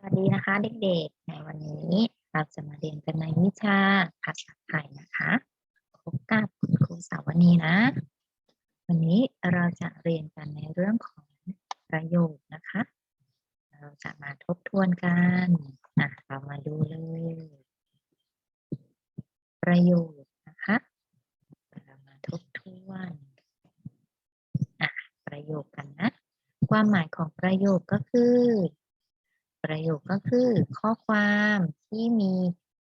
สวัสดีนะคะเด็กๆ ในวันนี้เราจะมาเรียนกันในวิชาภาษาไทยนะคะพบกับคุณครูสาวนีนะ วันนี้เราจะเรียนกันในเรื่องของประโยคนะคะ เราจะมาทบทวนกันอะเรามาดูเลย ประโยคนะคะเรามาทบทวนอะประโยคกันนะ ความหมายของประโยคก็คือ ประโยคก็คือข้อความที่มี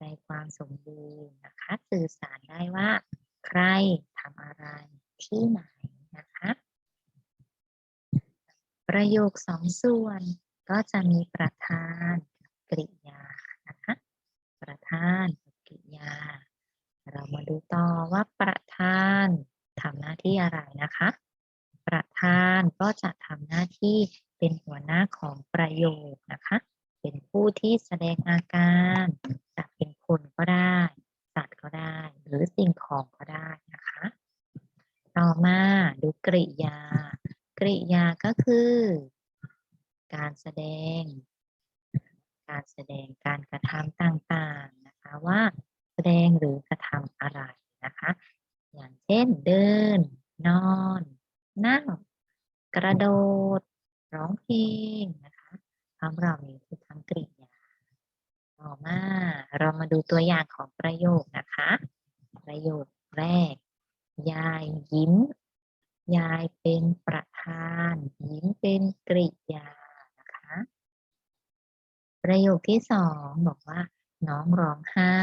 ในความสมบูรณ์นะคะ สื่อสารได้ว่า ใครทำอะไรที่ไหนนะคะ ประโยคสองส่วนก็จะมีประธานกริยานะคะ ประธานกับกริยา เรามาดูต่อว่าประธานทำหน้าที่อะไรนะคะ ประธานก็จะทำหน้าที่ เป็นหัวหน้าของประโยคนะคะ เป็นผู้ที่แสดงอาการจะเป็นคนก็ได้ สัตว์ก็ได้ หรือสิ่งของก็ได้นะคะ ต่อมาดูกริยา กริยาก็คือ การแสดง การแสดงการกระทำต่างๆนะคะว่าแสดงหรือกระทำอะไรนะคะ อย่างเช่นเดิน นั่ง กระโดด ร้องเพลงนะคะคำเหล่านี้คือคำกริยา ต่อมาเรา มาดูตัวอย่างของประโยคนะคะ ประโยคแรก ยายยิ้ม ยายเป็นประธาน ยิ้มเป็นกริยานะคะ ประโยคที่สองบอกว่า น้องร้องไห้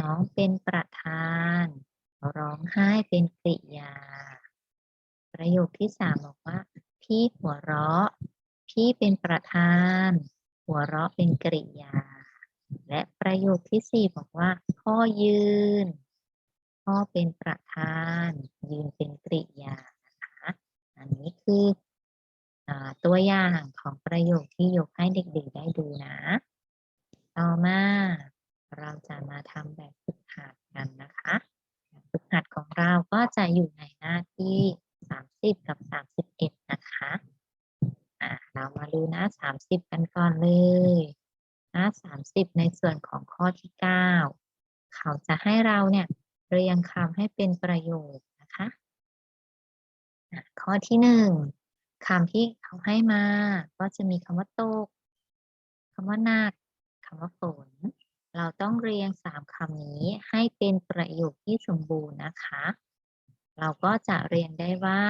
น้องเป็นประธาน ร้องไห้เป็นกริยา ประโยคที่สามบอกว่า พี่หัวเราะ พี่เป็นประธาน หัวเราะเป็นกริยา และประโยคที่สี่บอกว่า พ่อยืน พ่อเป็นประธาน ยืนเป็นกริยานะคะอันนี้คืออตัวอย่างของประโยคที่ยกให้เด็กๆได้ดูนะ ต่อมาเราจะมาทำแบบฝึกหัดกันนะคะฝึกหัดของเราก็จะอยู่ในหน้าที่ 30 กับ 31 นะคะ อะเรามาดูหน้า30 กันก่อนเลย น้า30 ในส่วนของข้อที่ 9 เขาจะให้เราเนี่ยเรียงคำให้เป็นประโยคนะคะข้อที่หนึ่งคำที่เขาให้มา ก็จะมีคำว่าตกคำว่าหนักคำว่าฝน เราต้องเรียงสามคำนี้ให้เป็นประโยคที่สมบูรณ์นะคะ เราก็จะเรียงได้ว่า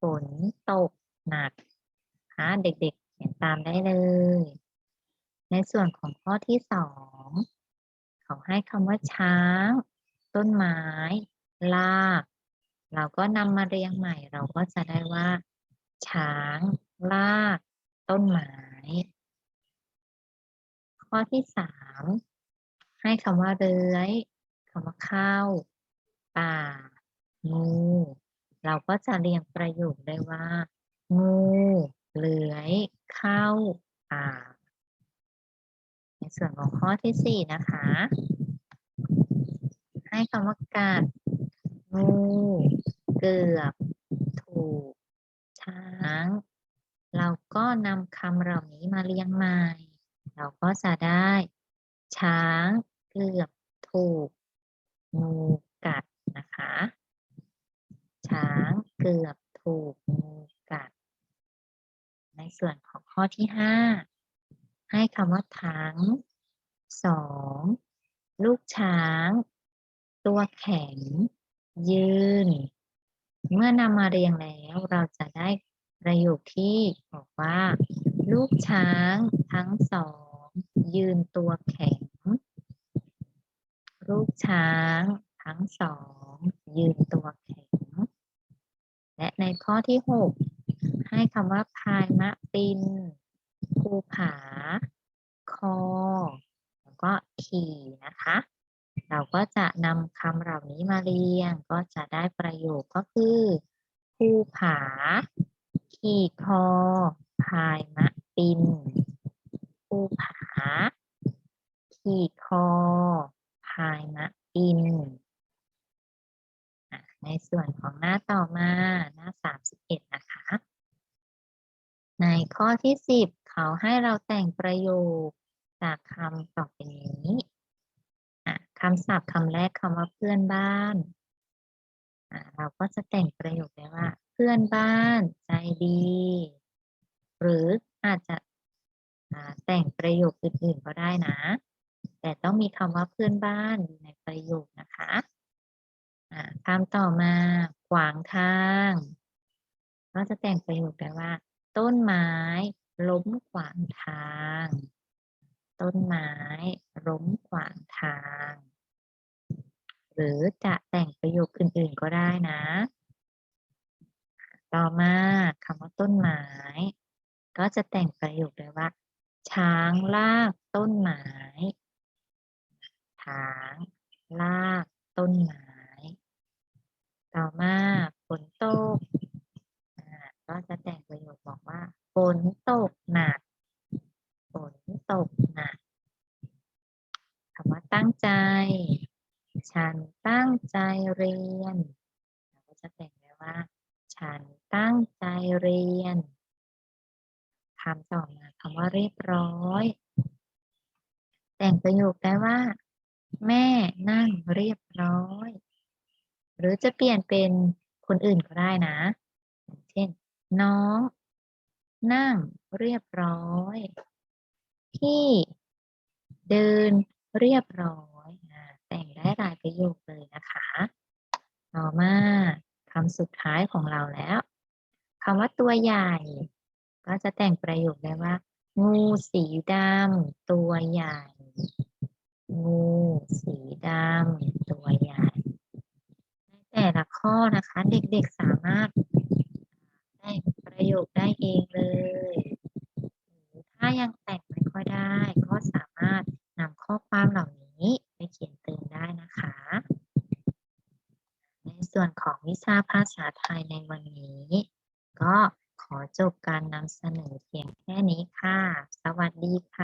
ฝนตกหนักนะเด็กๆเขียนตามได้เลย ในส่วนของข้อที่สองเขาให้คำว่าช้าง ต้นไม้ ลาก เราก็นำมาเรียงใหม่ เราก็จะได้ว่า ช้าง ลาก ต้นไม้ ข้อที่สามให้คำว่าเรื้อยคำว่าเข้าป่า งู เราก็จะเรียงประโยคได้ว่า งู เลื้อย เข้าป่า ส่วนของข้อที่สี่นะคะ ให้คำว่ากัดงูเกือบถูกช้าง เราก็นำคำเหล่านี้มาเรียงใหม่ เราก็จะได้ ช้างเกือบถูกงูกัดนะคะ ช้างเกือบถูกงูกัด ในส่วนของข้อที่ห้า ให้คำว่าทั้งสองลูกช้าง ตัวแข็ง ยืน เมื่อนำมาเรียงแล้วเราจะได้ประโยคที่บอกว่า ลูกช้างทั้งสอง ยืนตัวแข็ง ลูกช้างทั้งสอง ยืนตัวแข็ง และในข้อที่หกให้คำว่าพายมะปิน ภูผา คอ แล้วก็ขี่นะคะ เราก็จะนำคำเหล่านี้มาเรียง ก็จะได้ประโยคก็คือภูผา ขี่คอ พายมะปินภูผา ขี่คอ พายมะปินในส่วนของหน้าต่อมาหน้า 31 นะคะ ในข้อที่สิบ ให้เราแต่งประโยคจากคำต่อไปนี้คำศัพท์คำแรกคำว่าเพื่อนบ้านเราก็จะแต่งประโยคได้ว่า เพื่อนบ้านใจดี หรืออาจจะแต่งประโยคอื่นๆก็ได้นะ แต่ต้องมีคำว่าเพื่อนบ้านอยู่ในประโยคนะคะคำต่อมาขวางทาง ก็จะแต่งประโยคได้ว่า ต้นไม้ ล้มขวางทาง ต้นไม้ล้มขวางทาง หรือจะแต่งประโยคอื่นๆก็ได้นะ ต่อมาคำว่าต้นไม้ ก็จะแต่งประโยคได้ว่า ช้างลากต้นไม้ช้างลากต้นไม้ ต่อมาฝนตกอ่าก็จะแต่งประโยคบอกว่า ฝนตกหนักฝนตกหนักคำว่าตั้งใจ ฉันตั้งใจเรียนเราก็จะแต่งไว้ว่า ฉันตั้งใจเรียนคำต่อมาคำว่าเรียบร้อย แต่งประโยคได้ว่า แม่นั่งเรียบร้อย หรือจะเปลี่ยนเป็นคนอื่นก็ได้นะ เช่น น้อง นั่งเรียบร้อยพี่เดินเรียบร้อยแต่งได้หลายประโยคเลยนะคะ ต่อมาคำสุดท้ายของเราแล้วคำว่าตัวใหญ่ ก็จะแต่งประโยคได้ว่า งูสีดำตัวใหญ่ งูสีดำตัวใหญ่ ในแต่ละข้อนะคะ เด็กๆสามารถแต่งประโยคได้เองเลยหรือถ้ายังแต่งไม่ค่อยได้ ก็สามารถนำข้อความเหล่านี้ไปเขียนเติมได้นะคะ ใน ส่วนของวิชาภาษาไทยในวันนี้ ก็ขอจบการนำเสนอเพียงแค่นี้ค่ะ สวัสดีค่ะ